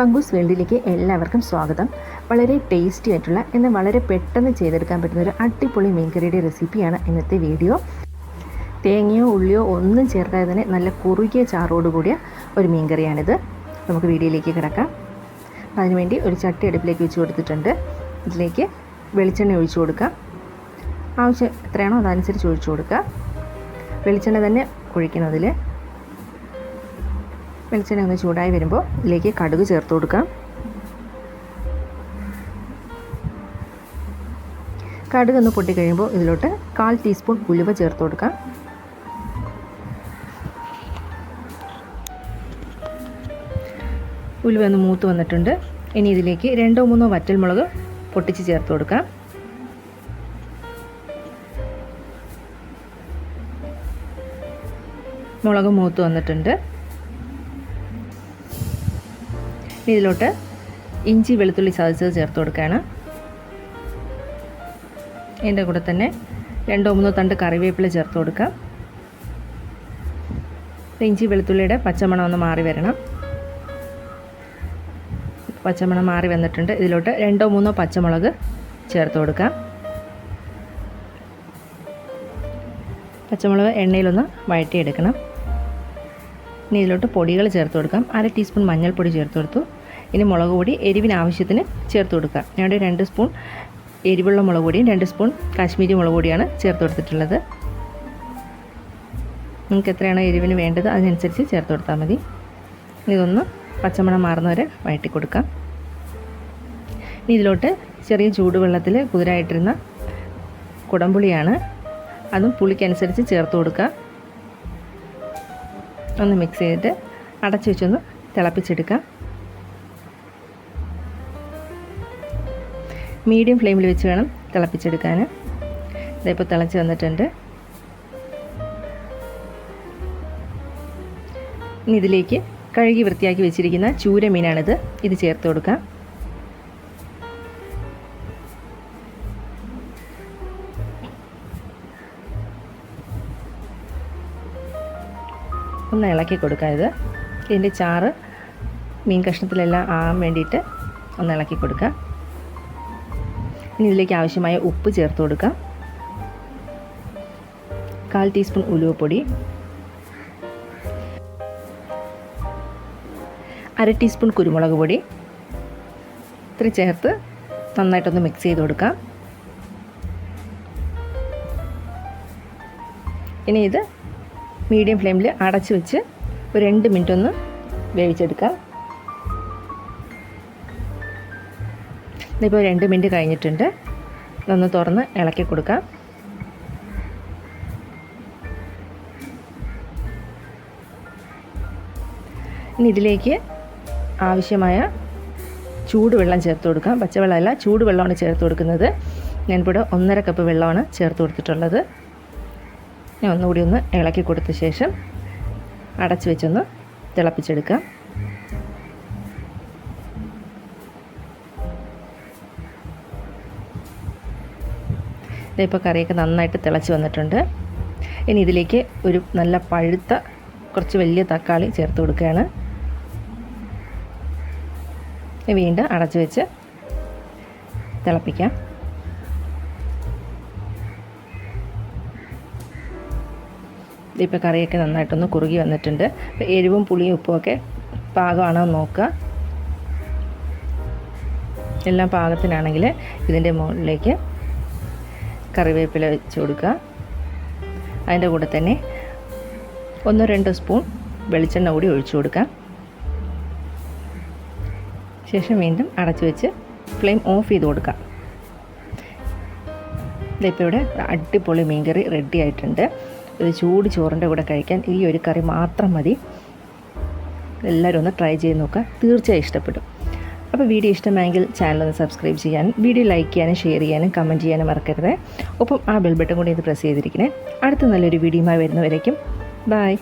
പങ്കൂസ് വേൾഡിലേക്ക് എല്ലാവർക്കും സ്വാഗതം. വളരെ ടേസ്റ്റി ആയിട്ടുള്ള എന്നാൽ വളരെ പെട്ടെന്ന് ചെയ്തെടുക്കാൻ പറ്റുന്ന ഒരു അടിപൊളി മീൻകറിയുടെ റെസിപ്പിയാണ് ഇന്നത്തെ വീഡിയോ തേങ്ങയോ ഉള്ളിയോ ഒന്നും ചേർക്കാതെ തന്നെ നല്ല കുറുകിയ ചാറോട് കൂടിയ ഒരു മീൻകറിയാണിത്. നമുക്ക് വീഡിയോയിലേക്ക് കിടക്കാം. അതിനുവേണ്ടി ഒരു ചട്ടി അടുപ്പിലേക്ക് വെച്ച് കൊടുത്തിട്ടുണ്ട്. ഇതിലേക്ക് വെളിച്ചെണ്ണ ഒഴിച്ചു കൊടുക്കാം ആവശ്യം എത്രയാണോ അതനുസരിച്ച് ഒഴിച്ചു കൊടുക്കുക. വെളിച്ചെണ്ണ തന്നെ ഒഴിക്കുന്നതിൽ വെളിച്ചെണ്ണ ഒന്ന് ചൂടായി വരുമ്പോൾ ഇതിലേക്ക് കടുക് ചേർത്ത് കൊടുക്കാം. കടുക് ഒന്ന് പൊട്ടിക്കഴിയുമ്പോൾ ഇതിലോട്ട് കാൽ ടീസ്പൂൺ ഉലുവ ചേർത്ത് കൊടുക്കാം. ഉലുവ ഒന്ന് മൂത്ത് വന്നിട്ടുണ്ട്. ഇനി ഇതിലേക്ക് രണ്ടോ മൂന്നോ വറ്റൽമുളക് പൊട്ടിച്ച് ചേർത്ത് കൊടുക്കാം. മുളക് മൂത്ത് വന്നിട്ടുണ്ട്. ഇതിലോട്ട് ഇഞ്ചി വെളുത്തുള്ളി ചതച്ചത് ചേർത്ത് കൊടുക്കുകയാണ്. ഇതിന്റെ കൂടെ തന്നെ രണ്ടോ മൂന്നോ തണ്ട് കറിവേപ്പില ചേർത്ത് കൊടുക്കാം ഇഞ്ചി വെളുത്തുള്ളിയുടെ പച്ചമണം ഒന്ന് മാറി വരണം. പച്ചമണം മാറി വന്നിട്ടുണ്ട്. ഇതിലോട്ട് രണ്ടോ മൂന്നോ പച്ചമുളക് ചേർത്ത് കൊടുക്കാം പച്ചമുളക് എണ്ണയിലൊന്ന് വഴറ്റിയെടുക്കണം. ഇനി ഇതിലോട്ട് പൊടികൾ ചേർത്ത് കൊടുക്കാം. അര ടീസ്പൂൺ മഞ്ഞൾപ്പൊടി ചേർത്ത് കൊടുത്തു. ഇനി മുളക് പൊടി എരിവിന് ആവശ്യത്തിന് ചേർത്ത് കൊടുക്കുക. ഞങ്ങളുടെ രണ്ട് സ്പൂൺ എരിവുള്ള മുളക് പൊടിയും രണ്ട് സ്പൂൺ കാശ്മീരി മുളക് പൊടിയാണ് ചേർത്ത് കൊടുത്തിട്ടുള്ളത്. നിങ്ങൾക്ക് എത്രയാണോ എരിവിന് വേണ്ടത് അതിനനുസരിച്ച് ചേർത്ത് കൊടുത്താൽ മതി. ഇതൊന്ന് പച്ചമണം മാറുന്നവരെ വഴറ്റി കൊടുക്കാം. ഇനി ഇതിലോട്ട് ചെറിയ ചൂടുവെള്ളത്തിൽ കുതിരായിട്ടിരുന്ന കുടംപുളിയാണ് അതും പുളിക്കനുസരിച്ച് ചേർത്ത് കൊടുക്കുക. ഒന്ന് മിക്സ് ചെയ്തിട്ട് അടച്ചു വെച്ചൊന്ന് തിളപ്പിച്ചെടുക്കാം മീഡിയം ഫ്ലെയിമിൽ വെച്ച് വേണം തിളപ്പിച്ചെടുക്കാൻ ഇതിപ്പോൾ തിളച്ച് വന്നിട്ടുണ്ട്. ഇനി ഇതിലേക്ക് കഴുകി വൃത്തിയാക്കി വെച്ചിരിക്കുന്ന ചൂര മീനാണിത്. ഇത് ചേർത്ത് കൊടുക്കാം. ഒന്ന് ഇളക്കി കൊടുക്കാം ഇത്. ഇതിന്റെ ചാറ് മീൻ കഷ്ണത്തിലെല്ലാം ആകാൻ വേണ്ടിയിട്ട് ഒന്ന് ഇളക്കി കൊടുക്കാം. ഇനി ഇതിലേക്ക് ആവശ്യമായ ഉപ്പ് ചേർത്ത് കൊടുക്കാം. കാൽ ടീസ്പൂൺ ഉലുവപ്പൊടി. അര ടീസ്പൂൺ കുരുമുളക് പൊടി. ഇത്ര ചേർത്ത് നന്നായിട്ടൊന്ന് മിക്സ് ചെയ്ത് കൊടുക്കാം. ഇനി ഇത് മീഡിയം ഫ്ലെയിമിൽ അടച്ച് വെച്ച് ഒരു രണ്ട് മിനിറ്റ് ഒന്ന് വേവിച്ചെടുക്കാം. ഇതിപ്പോൾ രണ്ട് മിനിറ്റ് കഴിഞ്ഞിട്ടുണ്ട്. ഇതൊന്ന് തുറന്ന് ഇളക്കി കൊടുക്കാം. ഇനി ഇതിലേക്ക് ആവശ്യമായ ചൂടുവെള്ളം ചേർത്ത് കൊടുക്കാം. പച്ചവെള്ളമല്ല ചൂടുവെള്ളമാണ് ചേർത്ത് കൊടുക്കുന്നത്. ഞാനിവിടെ ഒന്നര കപ്പ് വെള്ളമാണ് ചേർത്ത് കൊടുത്തിട്ടുള്ളത്. ഞാൻ ഒന്നുകൂടി ഒന്ന് ഇളക്കി കൊടുത്ത ശേഷം അടച്ചു വെച്ചൊന്ന് തിളപ്പിച്ചെടുക്കാം. ഇതിപ്പോൾ കറിയൊക്കെ നന്നായിട്ട് തിളച്ച് വന്നിട്ടുണ്ട്. ഇനി ഇതിലേക്ക് ഒരു നല്ല പഴുത്ത കുറച്ച് വലിയ തക്കാളി ചേർത്ത് കൊടുക്കുകയാണ്. വീണ്ടും അടച്ചു വെച്ച് തിളപ്പിക്കാം. ഇപ്പോൾ കറിയൊക്കെ നന്നായിട്ടൊന്ന് കുറുകി വന്നിട്ടുണ്ട്. അപ്പോൾ എരിവും പുളിയും ഉപ്പുമൊക്കെ പാകമാണോ നോക്കുക. എല്ലാം പാകത്തിനാണെങ്കിൽ ഇതിന്റെ മുകളിലേക്ക് കറിവേപ്പില വെച്ച് കൊടുക്കുക. അതിന്റെ കൂടെ തന്നെ ഒന്നോ രണ്ടോ സ്പൂൺ വെളിച്ചെണ്ണ കൂടി ഒഴിച്ചു കൊടുക്കാം. ശേഷം വീണ്ടും അടച്ചു വെച്ച് ഫ്ലെയിം ഓഫ് ചെയ്ത് കൊടുക്കാം. ഇതിപ്പോൾ ഇവിടെ അടിപൊളി മീൻകറി റെഡി ആയിട്ടുണ്ട്. ഇത് ചൂട് ചോറിന്റെ കൂടെ കഴിക്കാൻ ഈ ഒരു കറി മാത്രം മതി. എല്ലാവരും ഒന്ന് ട്രൈ ചെയ്ത് നോക്കുക. തീർച്ചയായും ഇഷ്ടപ്പെടും. അപ്പോൾ വീഡിയോ ഇഷ്ടമായെങ്കിൽ ചാനൽ ഒന്ന് സബ്സ്ക്രൈബ് ചെയ്യാനും വീഡിയോ ലൈക്ക് ചെയ്യാനും ഷെയർ ചെയ്യാനും കമന്റ് ചെയ്യാനും മറക്കരുത്. ഒപ്പം ആ ബെൽ ബട്ടൺ കൂടി ഇത് പ്രസ് ചെയ്തിരിക്കണേ. അടുത്ത നല്ലൊരു വീഡിയോയുമായി വരുന്നവരേക്കും. ബായ്